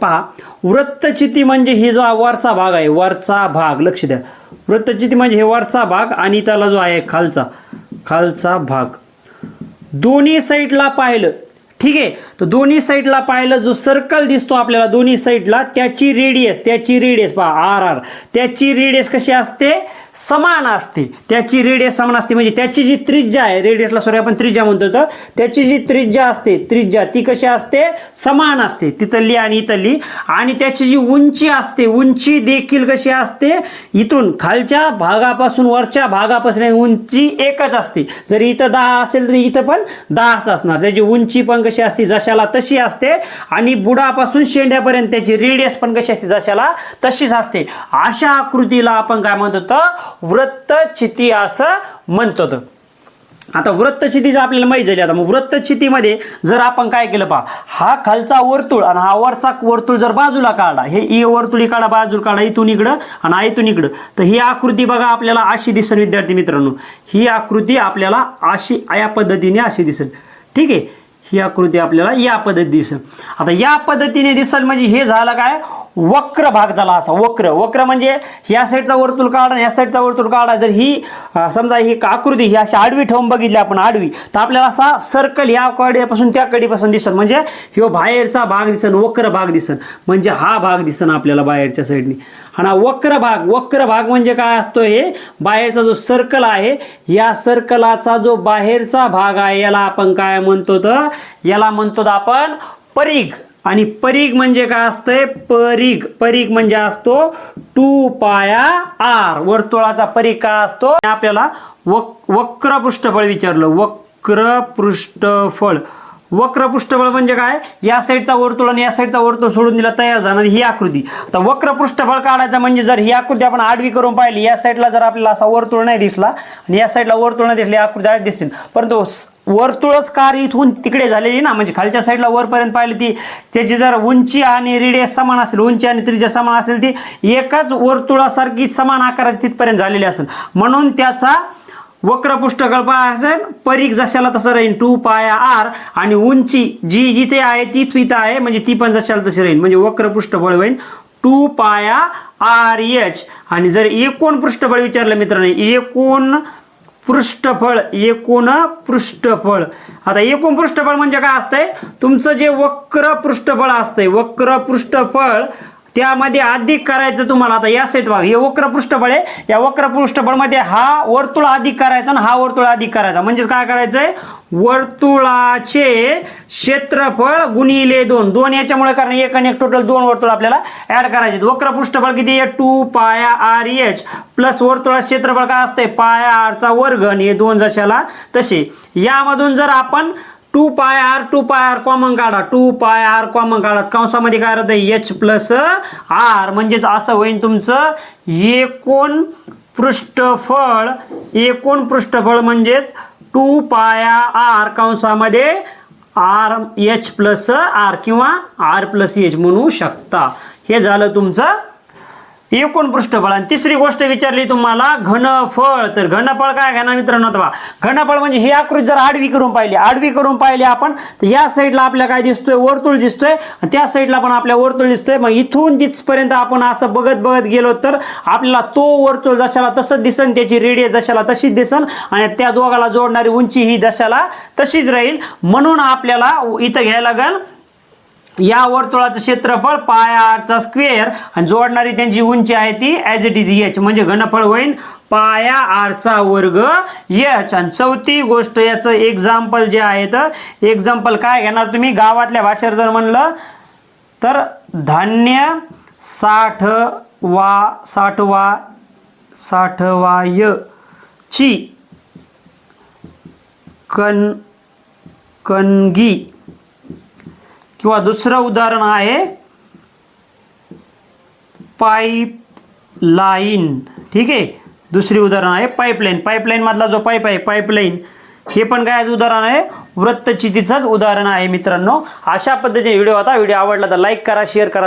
पहा वृत्तचिती म्हणजे ही जो वरचा भाग आहे वरचा भाग लक्ष द्या. वृत्तचिती म्हणजे हे वरचा भाग आणि त्याला जो आहे खालचा खालचा भाग. दोन्ही साईडला पाहिलं ठीक आहे? तर दोन्ही साईडला पाहिलं जो सर्कल दिसतो आपल्याला दोन्ही साईडला त्याची रेडियस त्याची रेडियस पहा आर आर त्याची रेडियस कशी असते? समान असते त्याची रेडियस समान असते. म्हणजे त्याची जी त्रिज्या आहे रेडियसला सॉरी आपण त्रिज्या म्हणतो तर त्याची जी त्रिज्या असते त्रिज्या ती कशी असते? समान असते. तिथली आणि इथली आणि त्याची जी उंची असते उंची देखील कशी असते? इथून खालच्या भागापासून वरच्या भागापासून उंची एकच असते. जर इथं दहा असेल तर इथं पण दहाच असणार. त्याची उंची पण कशी असते? जशाला तशी असते. आणि बुडापासून शेंड्यापर्यंत त्याची रेडियस पण कशी असते? जशाला तशीच असते. अशा आकृतीला आपण काय म्हणतो तर वृत्तचिती असं म्हणतो तर. आता वृत्तचिती जर आपल्याला माहीत झाली आता मग वृत्तचितीमध्ये जर आपण काय केलं पहा हा खालचा वर्तुळ आणि हा वरचा वर्तुळ जर बाजूला काढला हे ई वर्तुळी काढा बाजूला काढा इथून इकडं आणि इथून इकडं तर ही आकृती बघा आपल्याला अशी दिसेल विद्यार्थी मित्रांनो. ही आकृती आपल्याला अशी या पद्धतीने अशी दिसेल. ठीक आहे? ही आकृती आपल्याला या पद्धती दिसेल. आता या पद्धतीने दिसेल म्हणजे हे झालं काय? वक्र भाग झाला असा वक्र. वक्र म्हणजे ह्या साईडचा वर्तुळ काढा या साईडचा वर्तुळ काढा. जर ही समजा ही आकृती ही अशी आडवी ठेवून बघितली आपण आडवी तर आपल्याला असा सर्कल या कडेपासून त्या कडेपासून दिसेल. म्हणजे ह्यो बाहेरचा भाग दिसन वक्र भाग दिसन म्हणजे हा भाग दिसन आपल्याला बाहेरच्या साईडने आणि वक्र भाग वक्र भाग म्हणजे काय असतो हे? बाहेरचा जो सर्कल आहे या सर्कलाचा जो बाहेरचा भाग आहे याला आपण काय म्हणतो तर याला म्हणतो आपण परीघ. आणि परीघ म्हणजे काय असतंय? परीघ. परीघ म्हणजे असतो टू पाया आर. वर्तुळाचा परीघ काय असतो? आपल्याला वक वक्र पृष्ठफळ विचारलं. वक्र पृष्ठफळ वक्र पृष्ठबळ म्हणजे काय? या साईडचा वर्तुळ आणि या साईडचा वर्तुळ सोडून दिला तयार जाणार ही आकृती. आता वक्र पृष्ठबळ काढायचा म्हणजे जर ही आकृती आपण आडवी करून पाहिली या साईडला जर आपल्याला असा वर्तुळ नाही दिसला आणि या साईडला वर्तुळ नाही दिसली आकृती आज दिसेल. परंतु वर्तुळच कार इथून तिकडे झालेली ना म्हणजे खालच्या साईडला वरपर्यंत पाहिली ती त्याची जर उंची आणि रेडियस समान असेल उंची आणि त्रिज्या समान असेल ती एकाच वर्तुळासारखी समान आकाराची तिथपर्यंत झालेली असेल. म्हणून त्याचा वक्र पृष्ठकल्प असेल परीघ जशाला तसं राहील टू पाया आर आणि उंची जी जिथे आहे तीच इथं आहे म्हणजे ती पण जशाला तशी राहील म्हणजे वक्र पृष्ठबळ होईल टू पाया आर एच. आणि जर एकूण पृष्ठबळ विचारलं मित्रांनो एकूण पृष्ठफळ एकूण पृष्ठफळ. आता एकूण पृष्ठफळ म्हणजे काय असतंय? तुमचं जे वक्र पृष्ठफळ असतंय वक्र पृष्ठफळ त्यामध्ये अधिक करायचं तुम्हाला आता या सेट बघा हे वक्र पृष्ठबळ आहे. या वक्र पृष्ठबळमध्ये हा वर्तुळ अधिक करायचा आणि हा वर्तुळ अधिक करायचा. म्हणजेच काय करायचंय? वर्तुळाचे क्षेत्रफळ गुणिले दोन. दोन याच्यामुळे कारण एक आणि एक टोटल दोन वर्तुळ आपल्याला ऍड करायचे वक्र पृष्ठफळ किती आहे? To pi R H plus वर्तुळाचे क्षेत्रफळ काय असतंय? पाया आरचा वर्ग आणि हे दोन जशाला तसे. यामधून जर आपण two pi R two pi R common काढा. टू पाय आर कॉमन काढा. कंसामध्ये काय राहतं? एच प्लस आर म्हणजेच असं होईल तुमचं एकूण पृष्ठफळ. एकूण पृष्ठफळ म्हणजेच टू पाया आर कंसामध्ये आर एच प्लस आर किंवा आर प्लस एच म्हणू शकता. हे झालं तुमचं एकूण पृष्ठफळ. आणि तिसरी गोष्ट विचारली तुम्हाला घनफळ. तर घनफळ काय घेणार मित्रांनो आता घनफळ म्हणजे ही आकृती जर आडवी करून पाहिली आडवी करून पाहिली आपण तर या साईडला आपल्या काय दिसतोय? वर्तुळ दिसतोय. त्या साईडला पण आपल्या वर्तुळ दिसतोय. मग इथून तिथपर्यंत आपण असं बघत बघत गेलो तर आपल्याला तो वर्तुळ जशाला तसंच दिसन त्याची रेडियस जशाला तशीच दिसन आणि त्या दोघाला जोडणारी उंची ही दशाला तशीच राहील. म्हणून आपल्याला इथं घ्यायला लागेल या वर्तुळाचं क्षेत्रफळ पाय आरचा स्क्वेअर आणि जोडणारी त्यांची उंची आहे ती ॲज इट इज एच म्हणजे घनफळ होईल पाया आरचा वर्ग यच आणि चौथी गोष्ट याचं एक्झाम्पल जे आहे तर एक्झाम्पल काय घेणार तुम्ही? गावातल्या भाषेत जर म्हणलं तर धान्य साठ वा साठवा साठवाय ची कन कणगी किंवा दुसरं उदाहरण आहे पाईप लाईन ठीक आहे? दुसरी उदाहरण आहे पाईपलाईन. पाईपलाईन मधला जो पाईप आहे पाईपलाईन हे पण काय उदाहरण आहे? वृत्तचितीचंच उदाहरण आहे मित्रांनो. अशा पद्धतीने व्हिडिओ आता व्हिडिओ आवडला तर लाईक करा शेअर करा